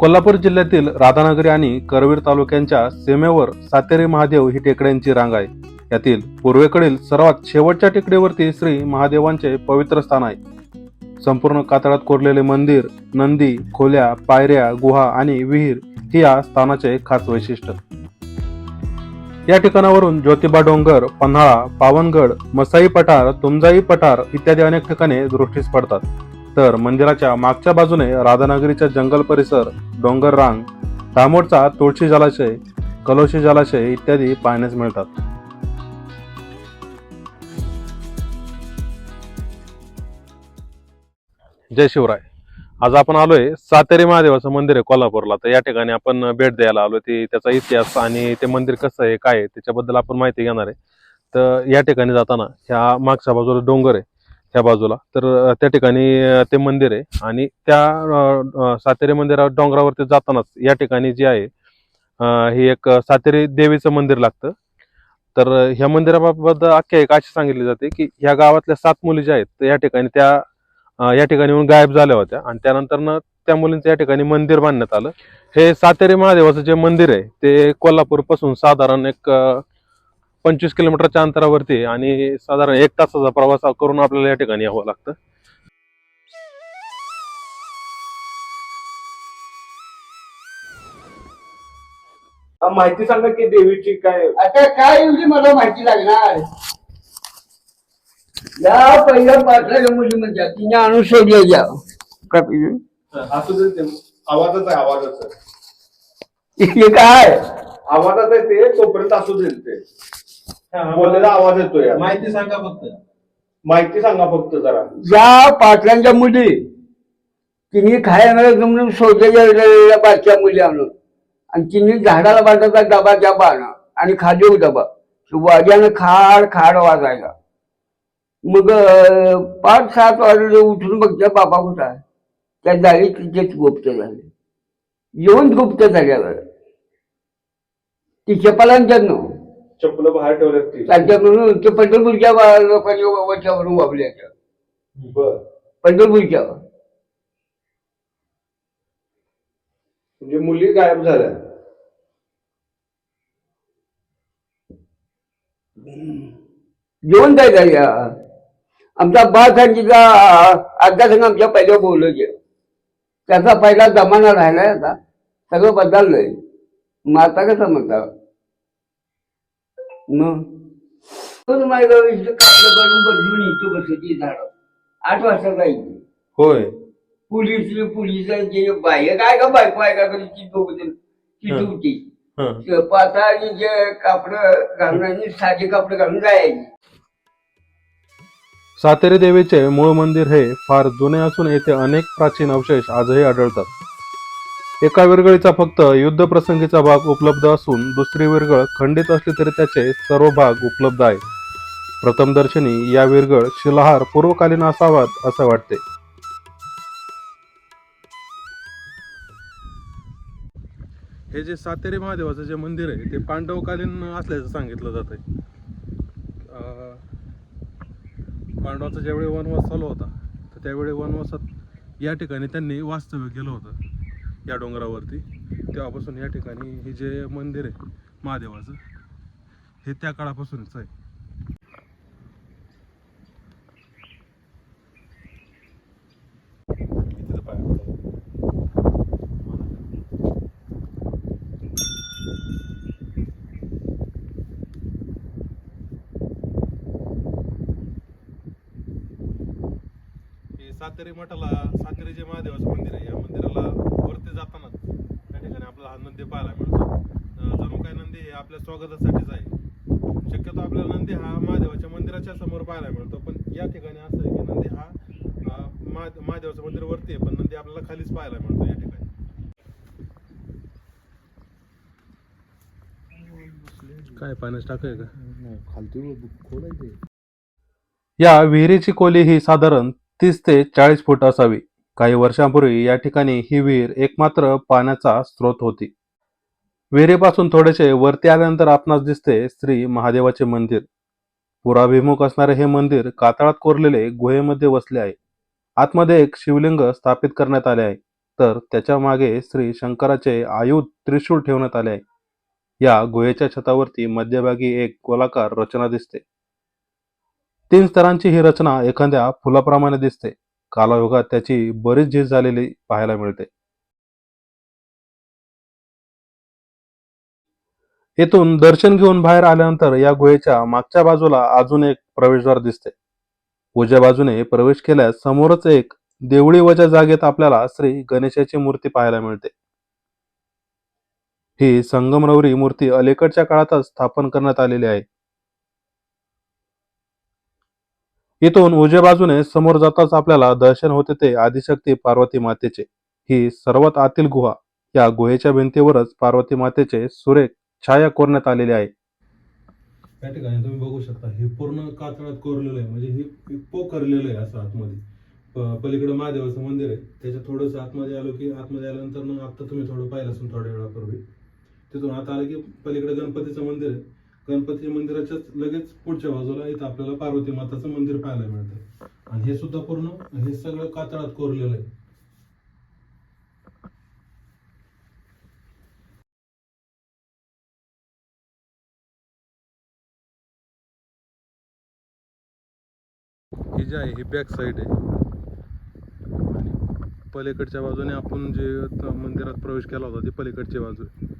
कोल्हापूर जिल्ह्यातील राधानगरी आणि करवीर तालुक्यांच्या सीमेवर सातेरी महादेव ही टेकड्यांची रांग आहे. यातील पूर्वेकडील सर्वात शेवटच्या टेकडीवरती श्री महादेवांचे पवित्र स्थान आहे. संपूर्ण कातळात कोरलेले मंदिर नंदी खोल्या पायऱ्या गुहा आणि विहीर ही या स्थानाचे खास वैशिष्ट्य. या ठिकाणावरून ज्योतिबा डोंगर पन्हाळा पावनगड मसाई पठार तुमजाई पठार इत्यादी अनेक ठिकाणे दृष्टीस पडतात. तर मंदिराच्या मागच्या बाजूने राधानगरीचा जंगल परिसर डोंगर रांग दामोडचा तुळशी जलाशय कलोशी जलाशय इत्यादी पाहण्यास मिळतात. जय शिवराय. आज आपण आलोय सातेरी महादेवाचं मंदिर आहे कोल्हापूरला. तर या ठिकाणी आपण भेट द्यायला आलोय. ते त्याचा इतिहास आणि ते मंदिर कसं आहे काय आहे त्याच्याबद्दल आपण माहिती घेणार आहे. तर या ठिकाणी जाताना ह्या मागच्या बाजूला डोंगर आहे. ह्या बाजूला. तर त्या ठिकाणी ते मंदिर आहे. आणि त्या सातेरी मंदिरा डोंगरावरती जातानाच या ठिकाणी जे आहे हे एक सातेरी देवीचं मंदिर लागतं. तर ह्या मंदिराबाबत आख्यायिका अशी सांगितली जाते की ह्या गावातल्या सात मुली ज्या आहेत तर या ठिकाणी त्या या ठिकाणी येऊन गायब झाल्या होत्या. आणि त्यानंतर त्या मुलींचं या ठिकाणी मंदिर बांधण्यात आलं. हे सातेरी महादेवाचं जे मंदिर आहे ते कोल्हापूरपासून साधारण एक पंचवीस किलोमीटरच्या अंतरावरती आणि साधारण एक तासाचा प्रवास करून आपल्याला या ठिकाणी यावं लागतं. हा, माहिती सांगा की देवीची काय? आता काय एवढी मला माहिती लागणार? या पहिल्या पाचल्या मुली म्हणजे तिने द्या पिशवी? असू दे ते आवाजच आहे आवाजच. आहे हे काय? आवाजात आहे ते तोपर्यंत असू दे ते. बोललेला आवाज येतो या माहिती सांगा फक्त. माहिती सांगा फक्त जरा. या पाटलांच्या मुली. तिने खायला म्हणून सोडलेल्या बारक्या मुली आणून. आणि तिने झाडाला बांधायचा डबा डबा आणा आणि खाली डबा. वाज्यानं खाड खाड वाजायला. मग अं, पाच सात वाजले उठून बघत्या बाबा कुठं आहे? त्या जाळी तिथेच गुप्त झाले. येऊन गुप्त झाल्यावर. ती चपलांच्यानं चप्पल बाहेर ठेवल्यात ती. पंढरपूरच्या बा- वच्यावरून वापरल्या बर. पंढरपूरच्या. म्हणजे मुली गायब झाल्या. जेवण काय झाल्या आमचा बा सांगितला संघ आमच्या पहिल्या बोललो गेलो त्याचा पहिला जमाना राहिलाय आता. सगळं बदललंय. मग आता कसं म्हणता? मग तो माझ्या इथं कापलं काढून बदलून येतो बसायची झाड. आठ वाजता जायची. होय. पोलीस पोलीस जे बाह्य काय का बायको आहे का कधी ती दोघं जण? ती हं. होती हं. जे कापड घालून आणि साधे कापड घालून जायची. सातेरी देवीचे मूळ मंदिर हे फार जुने असून येथे अनेक प्राचीन अवशेष आजही आढळतात. एका विरगळीचा फक्त युद्ध प्रसंगीचा भाग उपलब्ध असून दुसरी विरगळ खंडित असली तरी त्याचे सर्व भाग उपलब्ध आहे प्रथमदर्शनी या विरगळ शिलाहार पूर्वकालीन असावात असं वाटते. हे जे सातेरी महादेवाचं जे मंदिर आहे ते पांडवकालीन असल्याचं सांगितलं जात आहे पांडवाचा ज्यावेळी वनवास चालू होता तर त्यावेळी वनवासात या ठिकाणी त्यांनी वास्तव्य केलं होतं. या डोंगरावरती. तेव्हापासून या ठिकाणी हे जे मंदिर आहे महादेवाचं हे त्या काळापासूनच आहे इथे पाय पडतात. हे सातेरी मठाला सातेरी जे महादेवाचं मंदिर आहे या मंदिराला वरती जाताना त्या ठिकाणी आपल्याला हा नंदी पाहायला मिळतो. जणू काय नंदी हे आपल्या स्वागतासाठीच आहे. शक्यतो आपल्याला नंदी हा महादेवाच्या मंदिराच्या समोर पाहायला मिळतो पण या ठिकाणी असं आहे की नंदी हा महादेवाचं मंदिर वरती आहे पण नंदी आपल्याला खालीच पाहायला मिळतो या ठिकाणी. काय पाण्यास टाकाय का? या विहिरीची खोली ही साधारण तीस ते चाळीस फूट असावी. काही वर्षांपूर्वी या ठिकाणी ही विहीर एकमात्र पाण्याचा स्रोत होती. विहिरीपासून थोडेसे वरती आल्यानंतर आपणास दिसते श्री महादेवाचे मंदिर. पुराभिमुख असणारे हे मंदिर कातळात कोरलेले गुहेमध्ये वसले आहे. आतमध्ये एक शिवलिंग स्थापित करण्यात आले आहे. तर त्याच्यामागे श्री शंकराचे आयुध त्रिशूळ ठेवण्यात आले आहे. या गुहेच्या छतावरती मध्यभागी एक गोलाकार रचना दिसते. तीन स्तरांची ही रचना एखाद्या फुलाप्रमाणे दिसते. कालायुगात त्याची बरीच झीज झालेली पाहायला मिळते. येथून दर्शन घेऊन बाहेर आल्यानंतर या गुहेच्या मागच्या बाजूला अजून एक प्रवेशद्वार दिसते. उजव्या बाजूने प्रवेश केल्यास समोरच एक देवळी वजा जागेत आपल्याला श्री गणेशाची मूर्ती पाहायला मिळते. ही संगमरवरी मूर्ती अलीकडच्या काळातच स्थापन करण्यात आलेली आहे. इथून उजव्या बाजूने समोर जाताच आपल्याला दर्शन होते ते आदिशक्ती पार्वती मातेचे. ही सर्वात आतील गुहा. या गुहेच्या भिंतीवरच पार्वती मातेचे सुरेख छाया कोरण्यात आलेली आहे. त्या ठिकाणी तुम्ही बघू शकता हे पूर्ण कातळात कोरलेलं आहे. म्हणजे हे पोखरलेलं आहे असं आतमध्ये. पलीकडे महादेवाचं मंदिर आहे. त्याच्या थोडंसं आतमध्ये आलो की आतमध्ये आल्यानंतर मग आता तुम्ही थोडं पाहिलं असून थोड्या वेळापूर्वी. तिथून आता आलं की पलीकडे गणपतीचं मंदिर आहे. गणपती मंदिराच्याच लगेच पुढच्या बाजूला इथं आपल्याला पार्वती माताचं मंदिर पाहायला मिळतं. आणि हे सुद्धा पूर्ण हे सगळं कातळात कोरलेलं आहे. हे जे आहे ही बॅक साईड आहे. आणि पलीकडच्या बाजूने आपण जे मंदिरात प्रवेश केला होता ती पलीकडची बाजू आहे.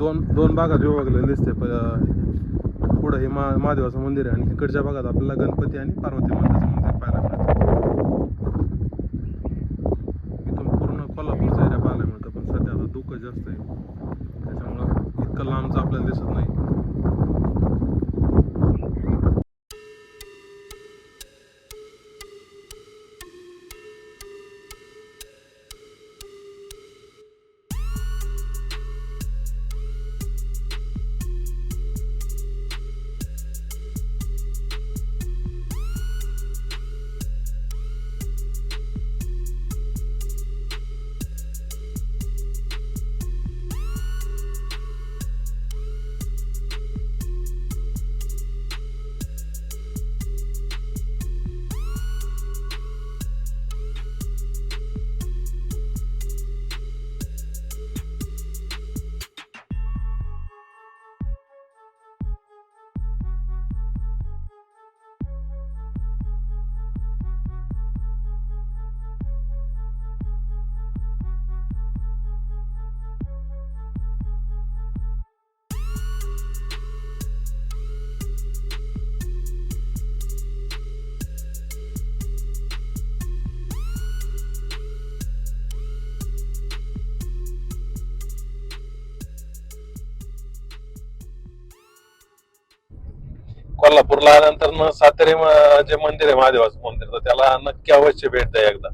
दोन दोन भागात विभागलेलं दिसते प- पुढं हे मा महादेवाचं मंदिर आहे आणि इकडच्या भागात आपल्याला गणपती आणि पार्वती माताचं मंदिर. कोल्हापूरला आल्यानंतर न सातेरी जे मंदिर आहे महादेवाचं मंदिर तर त्याला नक्की अवश्य भेट द्या एकदा.